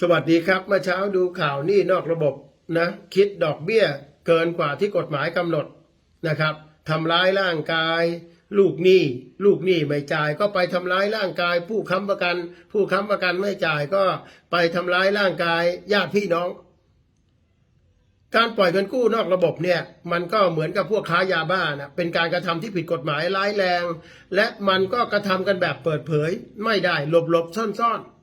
สวัสดีครับเมื่อเช้าดูข่าวหนี้นอกระบบนะคิดดอกเบี้ยเกินกว่าที่กฎหมายกำหนดนะครับทำร้ายร่างกาย ลูกหนี้ลูกหนี้ไม่จ่ายก็ไปทำร้ายร่างกาย ผู้ค้ำประกัน ผู้ค้ำประกันไม่จ่ายก็ไปทำร้ายร่างกายญาติพี่น้อง การปล่อยเงินกู้นอกระบบเนี่ยมันก็เหมือนกับพวกค้ายาบ้านะเป็นการกระทำที่ผิดกฎหมายร้ายแรง และมันก็กระทำกันแบบเปิดเผย ไม่ได้หลบหลบซ่อนซ่อนๆ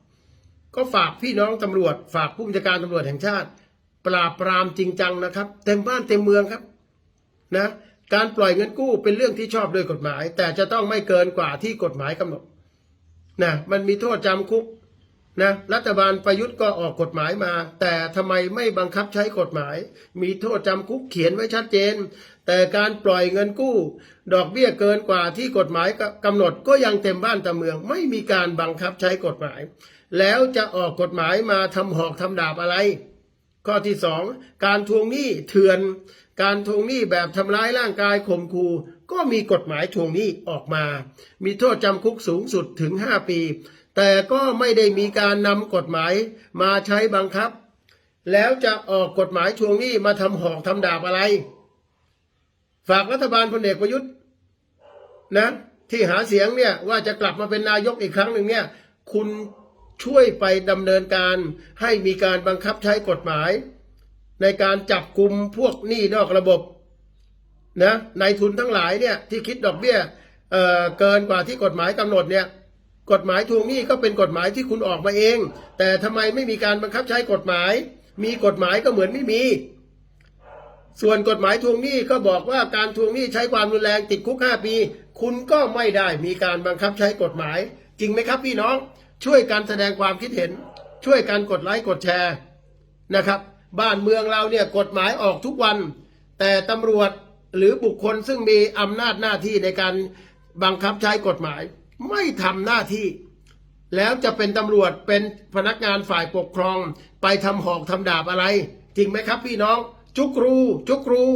ก็ฝากพี่น้องตำรวจ ฝากผู้บัญชาการตำรวจแห่งชาติ ปราบปรามจริงจังนะครับ เต็มบ้านเต็มเมืองครับนะการปล่อยเงินกู้เป็นเรื่องที่ชอบโดยกฎหมาย แต่จะต้องไม่เกินกว่าที่กฎหมายกำหนดนะมันมีโทษจำคุก นะรัฐบาลประยุทธ์ก็ออกกฎหมายมา แต่ทำไมไม่บังคับใช้กฎหมาย มีโทษจำคุกเขียนไว้ชัดเจน แต่การปล่อยเงินกู้ ดอกเบี้ยเกินกว่าที่กฎหมายกำหนดก็ยังเต็มบ้านเต็มเมือง ไม่มีการบังคับใช้กฎหมาย แล้วจะออกกฎหมายมาทำหอกทำดาบอะไร ข้อที่สองการทวงหนี้เถื่อน การทวงหนี้แบบทำร้ายร่างกายข่มขู่ก็มีกฎหมายทวงหนี้ออกมา มีโทษจำคุกสูงสุดถึง 5 ปี แต่ก็ไม่ได้มีการนำกฎหมายมาใช้บังคับ แล้วจะออกกฎหมายทวงหนี้มาทำหอกทำดาบอะไร ฝากรัฐบาลพลเอกประยุทธ์นะที่หาเสียงเนี่ยว่าจะกลับมาเป็นนายกอีกครั้งหนึ่งเนี่ยคุณ ช่วยไปดำเนินการให้มีการบังคับใช้กฎหมาย ในการจับกลุ่มพวกหนี้นอกระบบนะนายทุนทั้งหลายเนี่ยที่คิดดอกเบี้ยเออเกินกว่าที่กฎหมายกำหนดเนี่ยกฎหมายทวงหนี้ก็เป็นกฎหมายที่คุณออกมาเอง แต่ทำไมไม่มีการบังคับใช้กฎหมาย มีกฎหมายก็เหมือนไม่มี ส่วนกฎหมายทวงหนี้ก็บอกว่าการทวงหนี้ใช้ความรุนแรงติดคุก 5 ปี คุณก็ไม่ได้มีการบังคับใช้กฎหมาย จริงไหมครับพี่น้อง ช่วยกันแสดงความคิดเห็น ช่วยกันกดไลค์กดแชร์นะครับ บ้านเมืองเราเนี่ยกฎหมายออกทุกวัน แต่ตำรวจหรือบุคคลซึ่งมีอำนาจหน้าที่ในการบังคับใช้กฎหมาย ไม่ทำหน้าที่ แล้วจะเป็นตำรวจเป็นพนักงานฝ่ายปกครอง ไปทำหอกทำดาบอะไร จริงไหมครับพี่น้อง จุกรู จุกรู